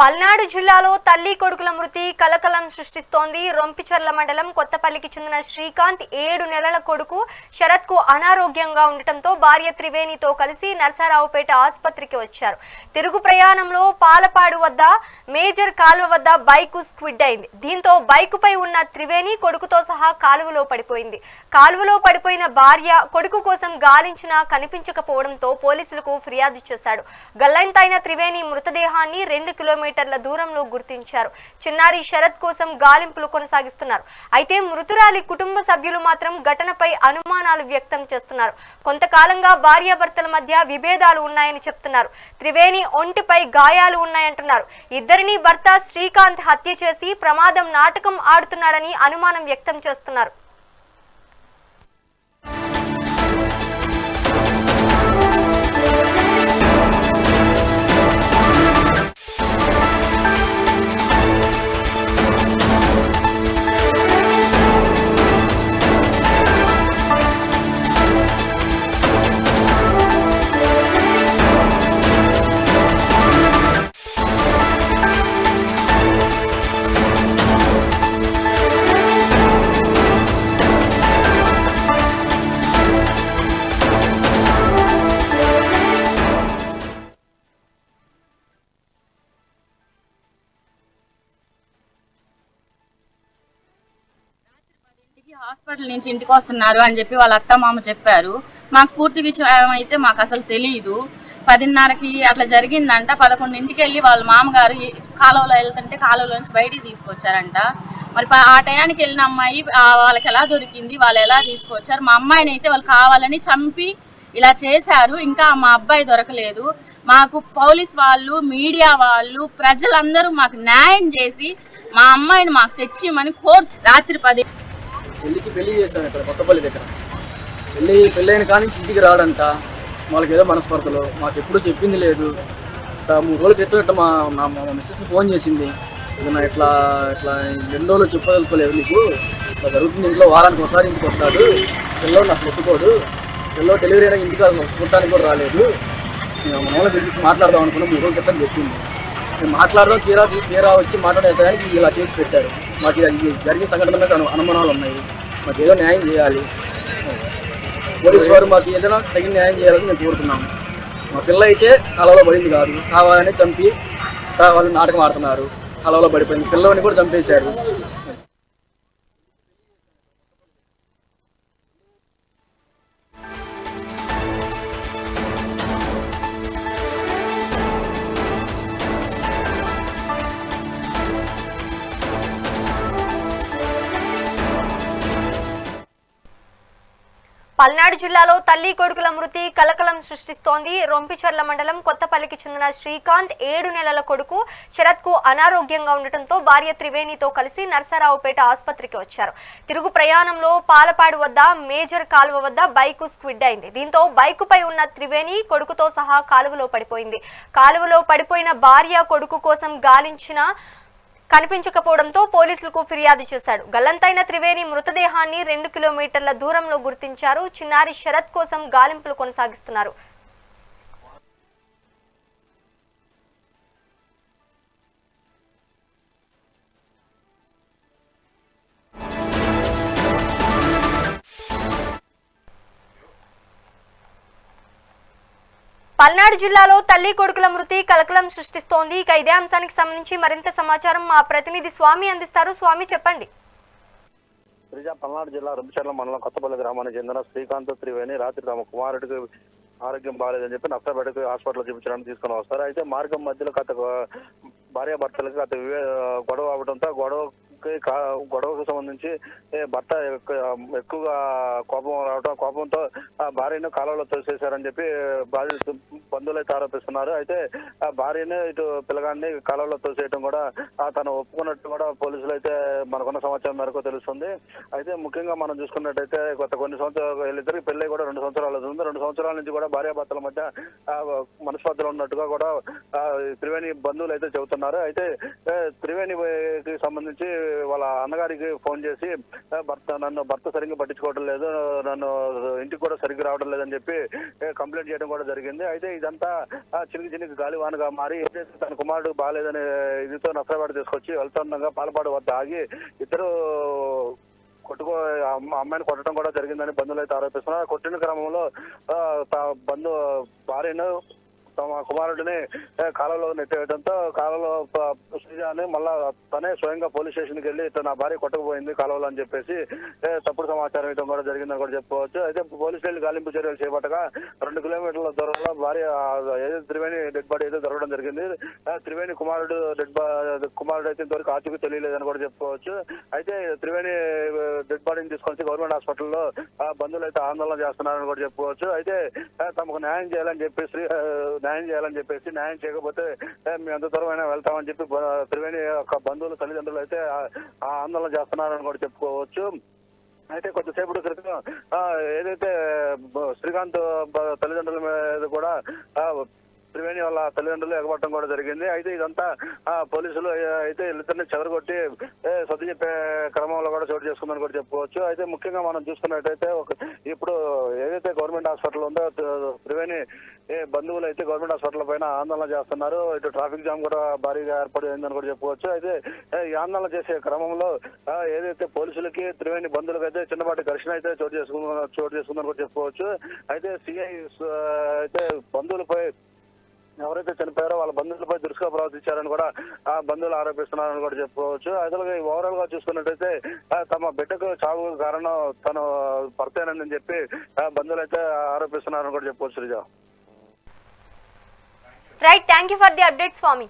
పల్నాడు జిల్లాలో తల్లి కొడుకుల మృతి కలకలం సృష్టిస్తోంది. రొంపిచర్ల మండలం కొత్తపల్లికి చెందిన శ్రీకాంత్ ఏడు నెలల కొడుకు శరత్కు అనారోగ్యంగా ఉండటంతో భార్య త్రివేణితో కలిసి నర్సారావుపేట ఆసుపత్రికి వచ్చారు. తిరుగు ప్రయాణంలో పాలపాడు వద్ద మేజర్ కాలువ వద్ద బైక్ స్క్విడ్ అయింది. దీంతో బైకుపై ఉన్న త్రివేణి కొడుకుతో సహా కాలువలో పడిపోయింది. కాలువలో పడిపోయిన భార్య కొడుకు కోసం గాలించినా కనిపించకపోవడంతో పోలీసులకు ఫిర్యాదు చేశాడు. గల్లంతైన త్రివేణి మృతదేహాన్ని రెండు కిలోమీటర్ కిలోమీటర్ల దూరంలో గుర్తించారు. చిన్నారి శరత్ కోసం గాలింపులు కొనసాగిస్తున్నారు. అయితే మృతురాలి కుటుంబ సభ్యులు మాత్రం ఘటనపై అనుమానాలు వ్యక్తం చేస్తున్నారు. కొంతకాలంగా భార్యాభర్తల మధ్య విభేదాలు ఉన్నాయని చెప్తున్నారు. త్రివేణి ఒంటిపై గాయాలు ఉన్నాయంటున్నారు. ఇద్దరిని భర్త శ్రీకాంత్ హత్య చేసి ప్రమాదం నాటకం ఆడుతున్నాడని అనుమానం వ్యక్తం చేస్తున్నారు. హాస్పిటల్ నుంచి ఇంటికి వస్తున్నారు అని చెప్పి వాళ్ళ అత్త మామ చెప్పారు. మాకు పూర్తి విషయం అయితే మాకు అసలు తెలియదు పదిన్నరకి అట్లా జరిగిందంట. పదకొండింటికి వెళ్ళి వాళ్ళ మామగారు కాలువలో వెళ్తుంటే కాలువలో నుంచి బయటికి తీసుకొచ్చారంట. మరి ఆ టయానికి వెళ్ళిన అమ్మాయి వాళ్ళకి ఎలా దొరికింది వాళ్ళు ఎలా తీసుకొచ్చారు మా అమ్మాయిని అయితే వాళ్ళు కావాలని చంపి ఇలా చేశారు. ఇంకా మా అబ్బాయి దొరకలేదు. మాకు పోలీస్ వాళ్ళు మీడియా వాళ్ళు ప్రజలందరూ మాకు న్యాయం చేసి మా అమ్మాయిని మాకు తెచ్చిమని కోర్ రాత్రి పది చెల్లికి పెళ్ళి చేశాను ఇక్కడ కొత్తపల్లి దగ్గర. పెళ్ళి పెళ్ళైన కానీ ఇంటికి రాడంట. వాళ్ళకి ఏదో మనస్పర్ధలు. మాకు ఎప్పుడూ చెప్పింది లేదు. మూడు రోజుల క్రితం ఇట్లా మా నా మా మిస్సెస్ ఫోన్ చేసింది. ఇది నా ఇట్లా ఇట్లా ఎన్ని రోజులు చెప్పదలుచుకోలేదు నీకు? ఇట్లా జరుగుతుంది ఇంట్లో వారానికి ఒకసారి ఇంటికి వస్తాడు. పిల్లోడు నాకు ఒప్పుకోడు పిల్లో డెలివరీ అయినా ఇంటికి అసలు చూడటానికి కూడా రాలేదు. నేను మన వాళ్ళ మాట్లాడదాం అనుకున్నా మూడు రోజుల క్రితం చెప్పింది. నేను మాట్లాడదాం తీరా తీరా వచ్చి మాట్లాడేదానికి ఇలా చేసి పెట్టారు. మాకు ఇది జరిగిన సంఘటన మీద అనుమానాలు ఉన్నాయి. మాకు ఏదో న్యాయం చేయాలి. పోలీసు వారు మాకు ఏదైనా తగిన న్యాయం చేయాలని మేము కోరుతున్నాము. మా పిల్ల అయితే కలవలో పడింది కాదు. కావాలని చంపి వాళ్ళు నాటకం ఆడుతున్నారు. కలవలో పడిపోయింది. పిల్లని కూడా చంపేశారు. పల్నాడు జిల్లాలో తల్లి కొడుకుల మృతి కలకలం సృష్టిస్తోంది. రొంపిచర్ల మండలం కొత్తపల్లికి చెందిన శ్రీకాంత్ ఏడు నెలల కొడుకు శరత్కు అనారోగ్యంగా ఉండటంతో భార్య త్రివేణితో కలిసి నరసరావుపేట ఆసుపత్రికి వచ్చారు. తిరుగు ప్రయాణంలో పాలపాడు వద్ద మేజర్ కాలువ వద్ద బైకు స్క్విడ్ అయింది. దీంతో బైకుపై ఉన్న త్రివేణి కొడుకుతో సహా కాలువలో పడిపోయింది. కాలువలో పడిపోయిన భార్య కొడుకు కోసం గాలించిన కనిపించకపోవడంతో పోలీసులకు ఫిర్యాదు చేశాడు. గల్లంతైన త్రివేణి మృతదేహాన్ని రెండు కిలోమీటర్ల దూరంలో గుర్తించారు. చిన్నారి శరత్ కోసం గాలింపులు కొనసాగిస్తున్నారు. పల్నాడు జిల్లాలో తల్లి కొడుకుల మృతి కలకలం సృష్టిస్తోంది. ఇక ఇదే అంశానికి సంబంధించి మరింత సమాచారం మా ప్రతినిధి స్వామి అందిస్తారు. స్వామి చెప్పండి. గిరిజా పల్నాడు జిల్లా రుంపచర్ల మండలం కొత్తపల్లి గ్రామానికి చెందిన శ్రీకాంత్ త్రివేణి రాత్రి తమ కుమారుడికి ఆరోగ్యం బాగాలేదని చెప్పి నష్టపేటకు హాస్పిటల్ చూపించడానికి తీసుకుని వస్తారు. అయితే మార్గం మధ్యలో గత భార్య భర్తలకి గత వివే- గొడవ అవడంతో గొడవ గొడవకు సంబంధించి భర్త ఎక్కువగా కోపం రావడం కోపంతో ఆ భార్యను కాలంలో తోసేశారని చెప్పి బాధిత బంధువులైతే ఆరోపిస్తున్నారు. అయితే ఆ భార్యను ఇటు పిల్లగాన్ని కాలంలో తోసేయటం కూడా తను ఒప్పుకున్నట్టు కూడా పోలీసులు అయితే మనకున్న సమాచారం మేరకు తెలుస్తుంది. అయితే ముఖ్యంగా మనం చూసుకున్నట్టయితే గత కొన్ని సంవత్సరాలు వీళ్ళిద్దరికి పెళ్ళి కూడా రెండు సంవత్సరాలు అవుతుంది రెండు సంవత్సరాల నుంచి కూడా భార్యాభర్తల మధ్య మనస్పర్ధలు ఉన్నట్టుగా కూడా త్రివేణి బంధువులు అయితే చెబుతున్నారు. అయితే త్రివేణికి సంబంధించి వాళ్ళ అన్నగారికి ఫోన్ చేసి భర్త నన్ను భర్త సరిగ్గా పట్టించుకోవడం లేదు నన్ను ఇంటికి కూడా సరిగ్గా రావడం లేదని చెప్పి కంప్లైంట్ చేయడం కూడా జరిగింది. అయితే ఇదంతా ఆ, చినికి చినికి గాలివానగా మారి ఏదైతే తన కుమారుడు బాగాలేదని ఇదితో నష్టపాటు తీసుకొచ్చి వెళ్తుండగా పాలపాడు వద్ద ఆగి ఇద్దరు అమ్మాయిని కొట్టడం కూడా జరిగిందని బంధువులు అయితే ఆరోపిస్తున్నారు కొట్టిన క్రమంలో బంధు భార్యను తమ కుమారుడిని ఏ, కాలంలో నెట్టేయడంతో కాలంలో శ్రీజ అని మళ్ళా తనే స్వయంగా పోలీస్ స్టేషన్కి వెళ్ళి తన భార్య కొట్టకపోయింది కాలంలో అని చెప్పేసి తప్పుడు సమాచారం ఇవ్వడం కూడా జరిగిందని కూడా చెప్పుకోవచ్చు. అయితే పోలీసులు వెళ్ళి గాలింపు చర్యలు చేపట్టగా రెండు కిలోమీటర్ల దూరంలో భార్య ఏదైతే త్రివేణి డెడ్ బాడీ ఏదో దొరకడం జరిగింది. త్రివేణి కుమారుడు డెడ్ బా కుమారుడు అయితే ఇంతవరకు ఆచూకీ తెలియలేదని కూడా చెప్పుకోవచ్చు. అయితే త్రివేణి డెడ్ బాడీని తీసుకొచ్చి గవర్నమెంట్ హాస్పిటల్లో బంధువులు అయితే ఆందోళన చేస్తున్నారని కూడా చెప్పుకోవచ్చు. అయితే తమకు న్యాయం చేయాలని చెప్పి శ్రీ న్యాయం చేయాలని చెప్పేసి న్యాయం చేయకపోతే మేము ఎంత దూరం అయినా వెళ్తామని చెప్పి త్రివేణి యొక్క బంధువులు తల్లిదండ్రులు అయితే ఆ- ఆందోళన చేస్తున్నారని కూడా చెప్పుకోవచ్చు. అయితే కొద్దిసేపటి క్రితం ఏదైతే శ్రీకాంత్ తల్లిదండ్రుల మీద కూడా త్రివేణి వాళ్ళ తల్లిదండ్రులు ఎగబట్టడం కూడా జరిగింది. అయితే ఇదంతా ఆ, పోలీసులు అయితే వీళ్ళిద్దరిని చెదరగొట్టి సర్ది చెప్పే క్రమంలో కూడా చోటు చేసుకుందని కూడా చెప్పుకోవచ్చు. అయితే ముఖ్యంగా మనం చూసుకున్నట్టయితే ఒక ఇప్పుడు ఏదైతే గవర్నమెంట్ హాస్పిటల్ ఉందో త్రివేణి బంధువులు అయితే గవర్నమెంట్ హాస్పిటల్ పైన ఆందోళన చేస్తున్నారు ఇటు ట్రాఫిక్ జామ్ కూడా భారీగా ఏర్పడిందని కూడా చెప్పుకోవచ్చు. అయితే ఈ ఆందోళన చేసే క్రమంలో ఏదైతే పోలీసులకి త్రివేణి బంధువులకు అయితే చిన్నపాటి ఘర్షణ అయితే చోటు చేసుకున్న చోటు చేసుకుందని కూడా చెప్పుకోవచ్చు. అయితే సిఐ అయితే బంధువులపై ఎవరైతే చనిపోయారో వాళ్ళ బంధువులపై దురుసుగా ప్రవర్తించారని కూడా ఆ బంధువులు ఆరోపిస్తున్నారని కూడా చెప్పుకోవచ్చు. అసలుగా ఓవరాల్గా చూసుకున్నట్టయితే తమ బిడ్డకు చావు కారణం తను భర్తేనని చెప్పి బంధువులు అయితే ఆరోపిస్తున్నారని కూడా చెప్పుకోవచ్చు రిజా right thank you for the update Swami